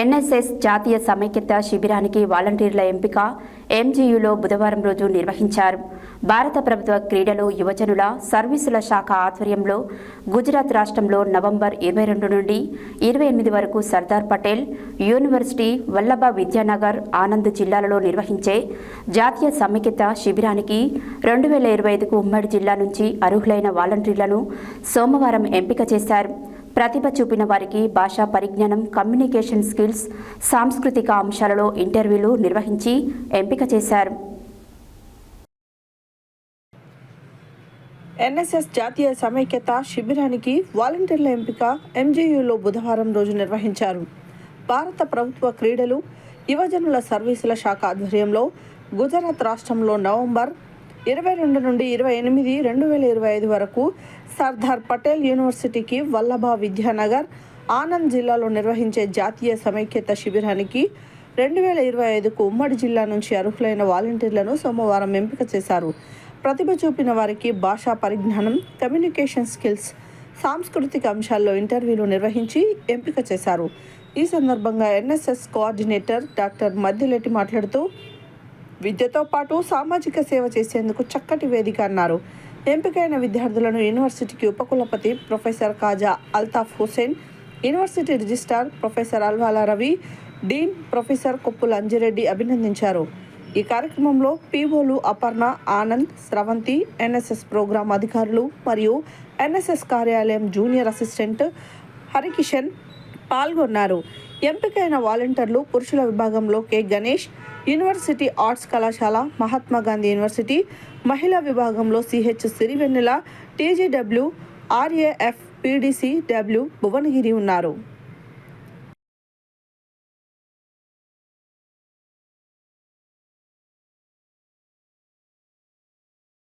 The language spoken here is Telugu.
ఎన్ఎస్ఎస్ జాతీయ సమైక్యత శిబిరానికి వాలంటీర్ల ఎంపిక ఎంజీయూలో బుధవారం రోజు నిర్వహించారు. భారత ప్రభుత్వ క్రీడలు యువజనుల సర్వీసుల శాఖ ఆధ్వర్యంలో గుజరాత్ రాష్ట్రంలో నవంబర్ ఇరవై రెండు నుండి ఇరవై ఎనిమిది వరకు సర్దార్ పటేల్ యూనివర్సిటీ వల్లభ విద్యానగర్ ఆనంద్ జిల్లాలలో నిర్వహించే జాతీయ సమైక్యత శిబిరానికి రెండు వేల ఇరవై ఐదుకు ఉమ్మడి జిల్లా నుంచి అర్హులైన వాలంటీర్లను సోమవారం ఎంపిక చేశారు. ప్రతిభ చూపిన వారికి భాషా పరిజ్ఞానం కమ్యూనికేషన్ స్కిల్స్ సాంస్కృతిక అంశాలలో ఇంటర్వ్యూలు నిర్వహించి ఎంపిక చేశారు. ఎన్ఎస్ఎస్ జాతీయ సమైక్యత శిబిరానికి వాలంటీర్ల ఎంపిక ఎంజేయూలో బుధవారం రోజు నిర్వహించారు. భారత ప్రభుత్వ క్రీడలు యువజనుల సర్వీసుల శాఖ ఆధ్వర్యంలో గుజరాత్ రాష్ట్రంలో నవంబర్ ఇరవై రెండు నుండి ఇరవై ఎనిమిది రెండు వేల ఇరవై ఐదు వరకు సర్దార్ పటేల్ యూనివర్సిటీకి వల్లభ విద్యానగర్ ఆనంద్ జిల్లాలో నిర్వహించే జాతీయ సమైక్యత శిబిరానికి రెండు వేల ఇరవై ఐదుకు ఉమ్మడి జిల్లా నుంచి అర్హులైన వాలంటీర్లను సోమవారం ఎంపిక చేశారు. ప్రతిభ చూపిన వారికి భాషా పరిజ్ఞానం కమ్యూనికేషన్ స్కిల్స్ సాంస్కృతిక అంశాల్లో ఇంటర్వ్యూలు నిర్వహించి ఎంపిక చేశారు. ఈ సందర్భంగా ఎన్ఎస్ఎస్ కోఆర్డినేటర్ డాక్టర్ మద్దిలెట్టి మాట్లాడుతూ విద్యతో పాటు సామాజిక సేవ చేసేందుకు చక్కటి వేదిక అన్నారు. ఎంపికైన విద్యార్థులను యూనివర్సిటీకి ఉపకులపతి professor Khaja Altaf Hussain university registrar professor Alwala Ravi dean professor Koppula Anjireddy అభినందించారు. ఈ కార్యక్రమంలో పీఓలు అపర్ణ ఆనంద్ స్రవంతి ఎన్ఎస్ఎస్ ప్రోగ్రాం అధికారులు మరియు ఎన్ఎస్ఎస్ కార్యాలయం జూనియర్ అసిస్టెంట్ హరికిషన్ పాల్గొన్నారు. ఎంపికైన వాలంటీర్లు పురుషుల విభాగంలో కె గణేష్ యూనివర్సిటీ ఆర్ట్స్ కళాశాల మహాత్మా గాంధీ యూనివర్సిటీ మహిళా విభాగంలో CH Sirivennela TGW RAF PDC W Bhuvanagiri ఉన్నారు.